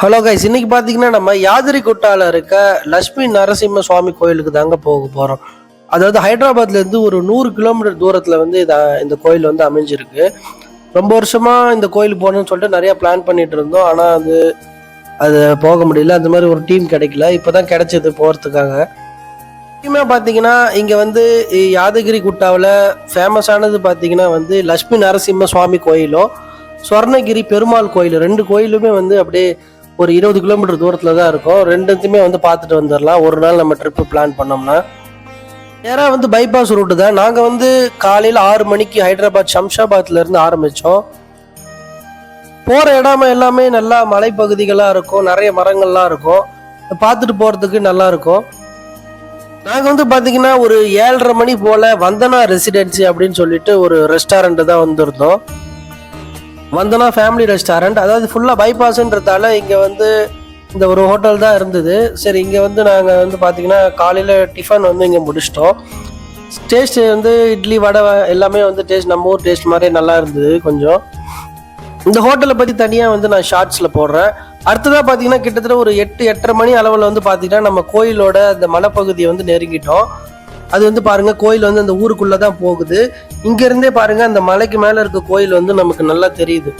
Hello guys இன்னைக்கு பார்த்தீங்கன்னா நம்ம யாதிரி குட்டால இருக்க லட்சுமி நரசிம்ம சுவாமி கோயிலுக்கு தாங்க போக போகிறோம் அதாவது ஹைதராபாத்ல இருந்து ஒரு நூறு கிலோமீட்டர் தூரத்தில் வந்து இந்த கோயில் வந்து அமைஞ்சிருக்கு. ரொம்ப வருஷமா இந்த கோயில் போகணும்னு சொல்லிட்டு நிறைய பிளான் பண்ணிட்டு இருந்தோம். ஆனால் அது அது போக முடியல. அந்த மாதிரி ஒரு டீம் கிடைக்கல. இப்போதான் கிடைச்சது போகிறதுக்காக முக்கியமாக பார்த்தீங்கன்னா இங்கே வந்து யாதகிரி குட்டாவில் ஃபேமஸானது பார்த்தீங்கன்னா வந்து லட்சுமி நரசிம்ம சுவாமி கோயிலும் ஸ்வர்ணகிரி பெருமாள் கோயில். ரெண்டு கோயிலுமே வந்து அப்படியே ஒரு இருபது கிலோமீட்டர் தூரத்தில் தான் இருக்கும். ரெண்டுத்தையுமே வந்து பார்த்துட்டு வந்துடலாம். ஒரு நாள் நம்ம ட்ரிப்பு பிளான் பண்ணோம்னா. நேராக வந்து பைபாஸ் ரூட்டு தான். நாங்கள் வந்து காலையில் ஆறு மணிக்கு ஹைதராபாத் ஷம்ஷாபாத்லேருந்து ஆரம்பித்தோம் போகிற இடமா எல்லாமே நல்லா மலைப்பகுதிகளாக இருக்கும். நிறைய மரங்கள்லாம் இருக்கும். பார்த்துட்டு போகிறதுக்கு நல்லா இருக்கும். நாங்கள் வந்து பார்த்தீங்கன்னா ஒரு ஏழரை மணி போல் வந்தனா ரெசிடென்சி அப்படின்னு சொல்லிட்டு ஒரு ரெஸ்டாரண்ட்டு தான் வந்திருந்தோம். வந்தனா ஃபேமிலி ரெஸ்டாரண்ட் அதாவது ஃபுல்லாக பைபாஸ்ன்றதால இங்கே வந்து இந்த ஒரு ஹோட்டல் தான் இருந்தது. சரி இங்கே வந்து நாங்கள் வந்து பார்த்தீங்கன்னா காலையில் டிஃபன் வந்து இங்கே முடிச்சிட்டோம். டேஸ்ட் வந்து இட்லி வடை எல்லாமே வந்து டேஸ்ட் நம்ம ஊர் டேஸ்ட் மாதிரி நல்லா இருந்தது கொஞ்சம். இந்த ஹோட்டலை பற்றி தனியாக வந்து நான் ஷார்ட்ஸில் போடுறேன். அடுத்ததாக பார்த்தீங்கன்னா கிட்டத்தட்ட ஒரு எட்டு எட்டரை மணி அளவில் வந்து பார்த்தீங்கன்னா நம்ம கோயிலோட அந்த மலைப்பகுதியை வந்து நெருங்கிட்டோம். அது வந்து பாருங்க கோயில் வந்து அந்த ஊருக்குள்ளே தான் போகுது. இங்கேருந்தே பாருங்க அந்த மலைக்கு மேலே இருக்க கோயில் வந்து நமக்கு நல்லா தெரியுது.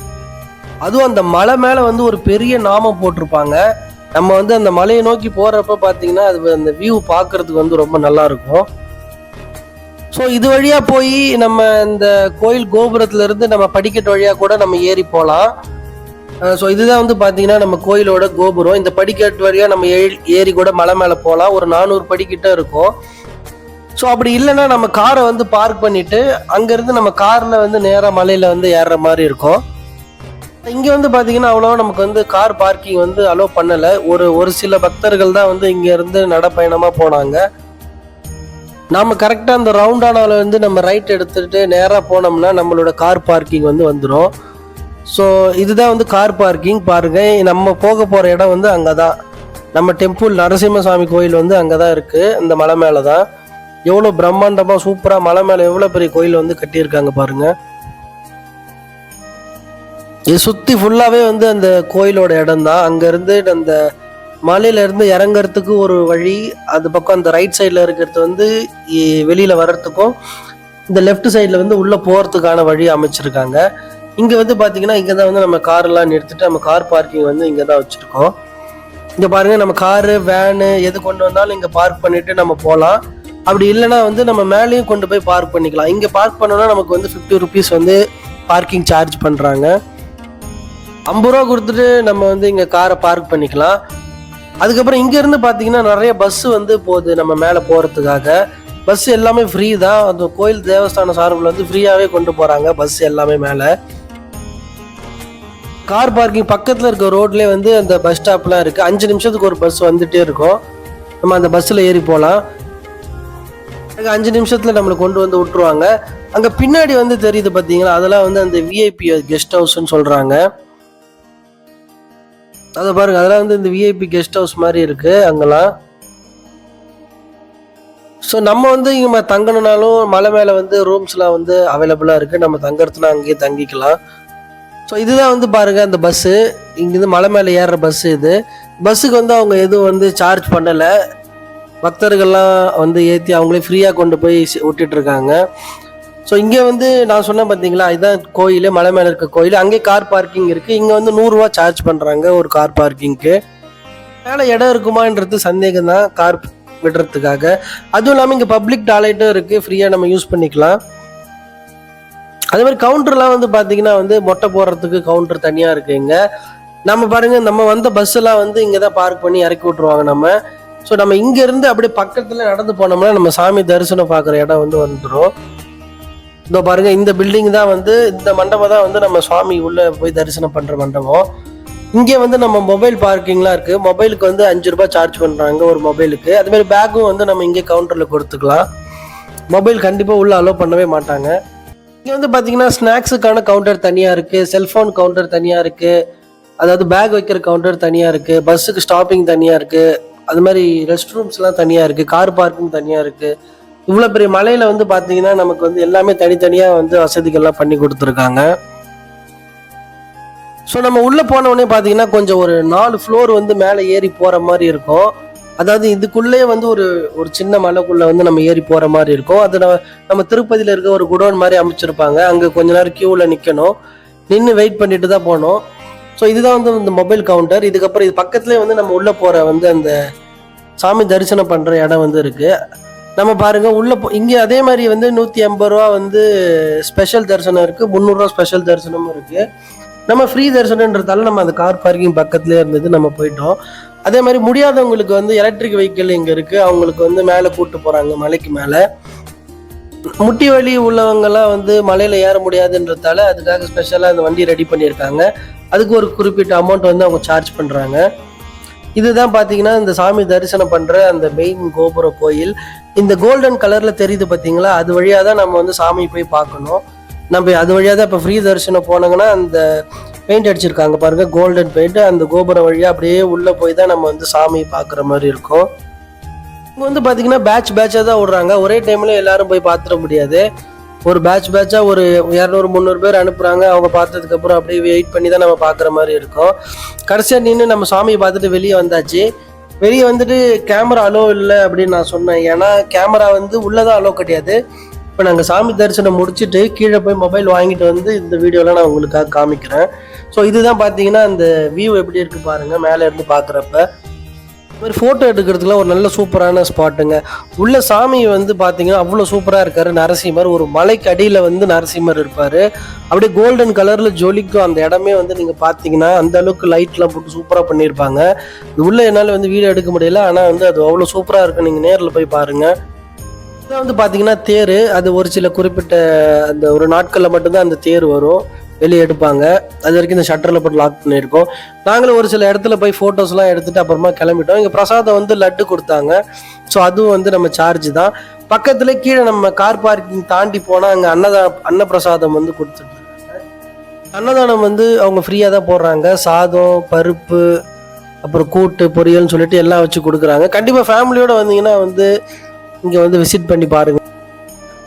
அதுவும் அந்த மலை மேலே வந்து ஒரு பெரிய நாமம் போட்டிருப்பாங்க. நம்ம வந்து அந்த மலையை நோக்கி போகிறப்ப பார்த்தீங்கன்னா அது அந்த வியூ பார்க்கறதுக்கு வந்து ரொம்ப நல்லா இருக்கும். ஸோ இது வழியாக போய் நம்ம இந்த கோயில் கோபுரத்துல இருந்து நம்ம படிக்கட்டு வழியாக கூட நம்ம ஏறி போகலாம் ஸோ இதுதான் வந்து பார்த்தீங்கன்னா நம்ம கோயிலோட கோபுரம். இந்த படிக்கட்டு வழியாக நம்ம ஏறி ஏறி கூட மலை மேலே போகலாம் ஒரு நானூறு படிக்கிட்ட இருக்கும். ஸோ அப்படி இல்லைன்னா நம்ம காரை வந்து பார்க் பண்ணிட்டு அங்கேருந்து நம்ம காரில் வந்து நேராக மலையில் வந்து ஏறுற மாதிரி இருக்கும். இங்கே வந்து பார்த்தீங்கன்னா அவ்வளோ நமக்கு வந்து கார் பார்க்கிங் வந்து அலோவ் பண்ணலை. ஒரு ஒரு சில பக்தர்கள் தான் வந்து இங்கேருந்து நடப்பயணமாக போனாங்க. நாம் கரெக்டாக அந்த ரவுண்டானாவில் வந்து நம்ம ரைட் எடுத்துகிட்டு நேராக போனோம்னா நம்மளோட கார் பார்க்கிங் வந்து வந்துடும் ஸோ இதுதான் வந்து கார் பார்க்கிங் பாருங்கள் நம்ம போக போகிற இடம் வந்து அங்கே தான் நம்ம டெம்பிள் நரசிம்மசாமி கோயில் வந்து அங்கே தான் இருக்குது இந்த மலை மேலே தான் எவ்வளோ பிரம்மாண்டமாக சூப்பராக மலை மேலே எவ்வளோ பெரிய கோயில் வந்து கட்டியிருக்காங்க பாருங்க. இது சுற்றி ஃபுல்லாகவே வந்து அந்த கோயிலோட இடம் தான் அங்கேருந்து அந்த மலையிலேருந்து இறங்கிறதுக்கு ஒரு வழி அது பக்கம் அந்த ரைட் சைடில் இருக்கிறது வந்து வெளியில் வர்றதுக்கும் இந்த லெஃப்ட் சைடில் வந்து உள்ளே போகிறதுக்கான வழி அமைச்சிருக்காங்க. இங்கே வந்து பார்த்தீங்கன்னா இங்கே தான் வந்து நம்ம கார்லாம் நிறுத்திட்டு நம்ம கார் பார்க்கிங் வந்து இங்கே தான் வச்சுருக்கோம். இங்கே பாருங்கள் நம்ம காரு வேனு எது கொண்டு வந்தாலும் இங்கே பார்க் பண்ணிவிட்டு நம்ம போகலாம் அப்படி இல்லைன்னா வந்து நம்ம மேலேயும் கொண்டு போய் பார்க் பண்ணிக்கலாம். இங்கே பார்க் பண்ணோன்னா நமக்கு வந்து ஃபிஃப்டி ருபீஸ் வந்து பார்க்கிங் சார்ஜ் பண்ணுறாங்க ஐம்பது ரூபா கொடுத்துட்டு நம்ம வந்து இங்கே காரை பார்க் பண்ணிக்கலாம். அதுக்கப்புறம் இங்கேருந்து பார்த்தீங்கன்னா நிறைய பஸ் வந்து போகுது நம்ம மேலே போகிறதுக்காக பஸ் எல்லாமே ஃப்ரீ தான். அந்த கோயில் தேவஸ்தான சார்பில் வந்து ஃப்ரீயாகவே கொண்டு போகிறாங்க பஸ் எல்லாமே மேலே. கார் பார்க்கிங் பக்கத்தில் இருக்க ரோட்லேயே வந்து அந்த பஸ் ஸ்டாப்லாம் இருக்குது அஞ்சு நிமிஷத்துக்கு ஒரு பஸ் வந்துகிட்டே இருக்கும். நம்ம அந்த பஸ்ஸில் ஏறி போகலாம் அஞ்சு நிமிஷத்தில் நம்மளை கொண்டு வந்து விட்டுருவாங்க. அங்கே பின்னாடி வந்து தெரியுது பார்த்தீங்களா அதெல்லாம் வந்து அந்த விஐபி கெஸ்ட் ஹவுஸ்ன்னு சொல்கிறாங்க அதை பாருங்க அதெல்லாம் வந்து இந்த விஐபி கெஸ்ட் ஹவுஸ் மாதிரி இருக்கு அங்கெல்லாம். ஸோ நம்ம வந்து இங்கே தங்கணுனாலும் மலை மேலே வந்து ரூம்ஸ்லாம் வந்து அவைலபிளாக இருக்குது நம்ம தங்கறதுனா அங்கேயே தங்கிக்கலாம். ஸோ இதுதான் வந்து பாருங்க அந்த பஸ்ஸு இங்கேருந்து மலை மேலே ஏறுற பஸ்ஸு இது. பஸ்ஸுக்கு வந்து அவங்க எதுவும் வந்து சார்ஜ் பண்ணலை. பக்தர்கள்லாம் வந்து ஏற்றி அவங்களே ஃப்ரீயாக கொண்டு போய் விட்டுட்டு இருக்காங்க ஸோ இங்கே வந்து நான் சொன்னேன் பார்த்தீங்களா இதுதான் கோயில் மலை மேலே இருக்க கோயில். அங்கே கார் பார்க்கிங் இருக்குது இங்கே வந்து நூறுரூவா சார்ஜ் பண்ணுறாங்க ஒரு கார் பார்க்கிங்க்கு மேலே இடம் இருக்குமான்றது சந்தேகம் தான் கார் விடுறதுக்காக. அதுவும் இல்லாமல் இங்கே பப்ளிக் டாய்லெட்டும் இருக்குது ஃப்ரீயாக நம்ம யூஸ் பண்ணிக்கலாம். அதே மாதிரி கவுண்டர்லாம் வந்து பார்த்தீங்கன்னா வந்து மொட்டை போடுறதுக்கு கவுண்டர் தனியாக இருக்குது இங்கே. நம்ம பாருங்கள் நம்ம வந்த பஸ்ஸெல்லாம் வந்து இங்கே தான் பார்க் பண்ணி இறக்கி விட்ருவாங்க நம்ம. ஸோ நம்ம இங்கேருந்து அப்படியே பக்கத்தில் நடந்து போனோம்னா நம்ம சாமி தரிசனம் பார்க்குற இடம் வந்து வந்துடும் இதோ பாருங்க இந்த பில்டிங் தான் வந்து இந்த மண்டபம் தான் வந்து நம்ம சுவாமி உள்ளே போய் தரிசனம் பண்ணுற மண்டபம். இங்கே வந்து நம்ம மொபைல் பார்க்கிங்லாம் இருக்குது மொபைலுக்கு வந்து அஞ்சு ரூபாய் சார்ஜ் பண்ணுறாங்க ஒரு மொபைலுக்கு அதுமாதிரி பேக்கும் வந்து நம்ம இங்கே கவுண்டரில் கொடுத்துக்கலாம். மொபைல் கண்டிப்பாக உள்ளே அலோவ் பண்ணவே மாட்டாங்க. இங்கே வந்து பார்த்தீங்கன்னா ஸ்நாக்ஸுக்கான கவுண்டர் தனியாக இருக்குது செல்ஃபோன் கவுண்டர் தனியாக இருக்குது அதாவது பேக் வைக்கிற கவுண்டர் தனியாக இருக்குது பஸ்ஸுக்கு ஸ்டாப்பிங் தனியாக இருக்குது அது மாதிரி ரெஸ்ட் ரூம்ஸ்லாம் தனியாக இருக்குது கார் பார்க்கிங் தனியாக இருக்குது இவ்வளோ பெரிய மலையில் வந்து பார்த்தீங்கன்னா நமக்கு வந்து எல்லாமே தனித்தனியாக வந்து வசதிகள்லாம் பண்ணி கொடுத்துருக்காங்க. ஸோ நம்ம உள்ளே போனவுடனே பார்த்தீங்கன்னா கொஞ்சம் ஒரு நாலு ஃப்ளோர் வந்து மேலே ஏறி போகிற மாதிரி இருக்கும். அதாவது இதுக்குள்ளே வந்து ஒரு ஒரு சின்ன மலைக்குள்ளே வந்து நம்ம ஏறி போகிற மாதிரி இருக்கும். அது நம்ம நம்ம திருப்பதியில் இருக்க ஒரு குடோன் மாதிரி அமைச்சிருப்பாங்க. அங்கே கொஞ்ச நேரம் க்யூவில் நிற்கணும் நின்று வெயிட் பண்ணிட்டு தான் போகணும். ஸோ இதுதான் வந்து இந்த மொபைல் கவுண்டர் இதுக்கப்புறம் இது பக்கத்துலேயே வந்து நம்ம உள்ளே போகிற வந்து அந்த சாமி தரிசனம் பண்ணுற இடம் வந்து இருக்குது நம்ம பாருங்க உள்ளே போ இங்கே அதே மாதிரி வந்து நூற்றி ஐம்பது ரூபா வந்து ஸ்பெஷல் தரிசனம் இருக்குது முந்நூறுரூவா ஸ்பெஷல் தரிசனமும் இருக்குது நம்ம ஃப்ரீ தரிசனன்றதால நம்ம அந்த கார் பார்க்கிங் பக்கத்துலேயே இருந்தது நம்ம போயிட்டோம். அதே மாதிரி முடியாதவங்களுக்கு வந்து எலக்ட்ரிக் வெஹிக்கிள் இங்கே இருக்குது அவங்களுக்கு வந்து மேலே கூப்பிட்டு போகிறாங்க மலைக்கு மேலே. முட்டி வலி உள்ளவங்கெல்லாம் வந்து மலையில் ஏற முடியாதுன்றதால அதுக்காக ஸ்பெஷலாக அந்த வண்டி ரெடி பண்ணியிருக்காங்க. அதுக்கு ஒரு குறிப்பிட்ட அமௌண்ட் வந்து அவங்க சார்ஜ் பண்ணுறாங்க இதுதான் பார்த்தீங்கன்னா இந்த சாமி தரிசனம் பண்ணுற அந்த மெயின் கோபுர கோயில். இந்த கோல்டன் கலரில் தெரியுது பார்த்தீங்களா அது வழியாக தான் நம்ம வந்து சாமி போய் பார்க்கணும். நம்ம அது வழியாக தான் இப்போ ஃப்ரீ தரிசனம் போனாங்கன்னா அந்த பெயிண்ட் அடிச்சிருக்காங்க பாருங்கள் கோல்டன் பெயிண்ட் அந்த கோபுரம் வழியாக அப்படியே உள்ளே போய் தான் நம்ம வந்து சாமியை பார்க்குற மாதிரி இருக்கும். இங்கே வந்து பார்த்தீங்கன்னா பேட்ச் பேட்சாக தான் விடுறாங்க ஒரே டைமில் எல்லாரும் போய் பார்த்துட முடியாது. ஒரு பேட்ச் பேட்சாக ஒரு இரநூறு முந்நூறு பேர் அனுப்புகிறாங்க அவங்க பார்த்ததுக்கப்புறம் அப்படியே வெயிட் பண்ணி தான் நம்ம பார்க்குற மாதிரி இருக்கும். கடைசியாக நின்று நம்ம சாமியை பார்த்துட்டு வெளியே வந்தாச்சு. வெளியே வந்துட்டு கேமரா அலோ இல்லை அப்படின்னு நான் சொன்னேன். ஏன்னா கேமரா வந்து உள்ளதான் அலோ கிடையாது. இப்போ நாங்கள் சாமி தரிசனம் முடிச்சுட்டு கீழே போய் மொபைல் வாங்கிட்டு வந்து இந்த வீடியோலாம் நான் உங்களுக்காக காமிக்கிறேன். ஸோ இதுதான் பார்த்தீங்கன்னா அந்த வியூ எப்படி இருக்குது பாருங்கள் மேலே இருந்து பார்க்குறப்ப. மாதிரி ஃபோட்டோ எடுக்கிறதுக்குலாம் ஒரு நல்ல சூப்பரான ஸ்பாட்டுங்க உள்ள சாமி வந்து பார்த்தீங்கன்னா அவ்வளோ சூப்பராக இருக்காரு. நரசிம்மர் ஒரு மலைக்கு அடியில் வந்து நரசிம்மர் இருப்பார். அப்படியே கோல்டன் கலரில் ஜொலிக்கும் அந்த இடமே வந்து நீங்கள் பார்த்தீங்கன்னா அந்த அளவுக்கு லைட்லாம் போட்டு சூப்பராக பண்ணியிருப்பாங்க. இது உள்ள என்னால் வந்து வீடியோ எடுக்க முடியல. ஆனால் வந்து அது அவ்வளோ சூப்பராக இருக்கும். நீங்கள் நேரில் போய் பாருங்கள் இதான் வந்து பார்த்தீங்கன்னா தேர். அது ஒரு சில குறிப்பிட்ட அந்த ஒரு நாட்களில் மட்டும்தான் அந்த தேர் வரும். வெளியே எடுப்பாங்க அது வரைக்கும் இந்த ஷட்டரில் போட்டு லாக் பண்ணியிருக்கோம். நாங்களும் ஒரு சில இடத்துல போய் ஃபோட்டோஸ்லாம் எடுத்துட்டு அப்புறமா கிளம்பிட்டோம். இங்கே பிரசாதம் வந்து லட்டு கொடுத்தாங்க. ஸோ அதுவும் வந்து நம்ம சார்ஜ் தான். பக்கத்தில் கீழே நம்ம கார் பார்க்கிங் தாண்டி போனால் அங்கே அன்னதா அன்னப்பிரசாதம் வந்து கொடுத்துட்டு அன்னதானம் வந்து அவங்க ஃப்ரீயாக தான் போடுறாங்க. சாதம் பருப்பு அப்புறம் கூட்டு பொரியல்னு சொல்லிட்டு எல்லாம் வச்சு கொடுக்குறாங்க. கண்டிப்பாக ஃபேமிலியோடு வந்தீங்கன்னா வந்து இங்கே வந்து விசிட் பண்ணி பாருங்கள்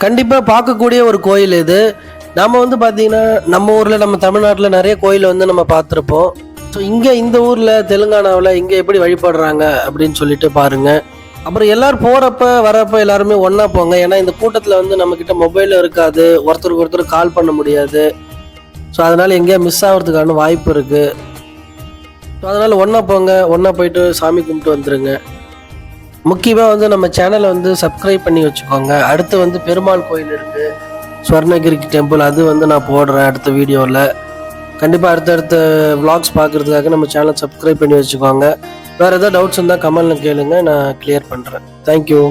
கண்டிப்பாக பார்க்கக்கூடிய ஒரு கோயில் இது. நம்ம வந்து பார்த்தீங்கன்னா நம்ம ஊரில் நம்ம தமிழ்நாட்டில் நிறைய கோயிலை வந்து நம்ம பார்த்துருப்போம். ஸோ இங்கே இந்த ஊரில் தெலுங்கானாவில் இங்கே எப்படி வழிபடுறாங்க அப்படின்னு சொல்லிட்டு பாருங்கள் அப்புறம் எல்லோரும் போகிறப்ப வரப்ப எல்லாருமே ஒன்றா போங்க. ஏன்னா இந்த கூட்டத்தில் வந்து நம்மக்கிட்ட மொபைல் இருக்காது. ஒருத்தருக்கு ஒருத்தர் கால் பண்ண முடியாது. ஸோ அதனால் எங்கேயா மிஸ் ஆகிறதுக்கான வாய்ப்பு இருக்குது ஸோ அதனால் ஒன்றா போங்க. ஒன்றா போயிட்டு சாமி கும்பிட்டு வந்துடுங்க முக்கியமாக வந்து நம்ம சேனலை வந்து சப்ஸ்கிரைப் பண்ணி வச்சுக்கோங்க. அடுத்து வந்து பெருமாள் கோயில் இருக்குது ஸ்வர்ணகிரிக்கு டெம்பிள் அது வந்து நான் போடுறேன் அடுத்த வீடியோவில் கண்டிப்பாக அடுத்தடுத்த விலாக்ஸ் பார்க்குறதுக்காக நம்ம சேனல் சப்ஸ்கிரைப் பண்ணி வச்சுக்கோங்க. வேறு ஏதாவது டவுட்ஸ் இருந்தால் கமெண்ட்டில் கேளுங்க நான் கிளியர் பண்ணுறேன் தேங்க்யூ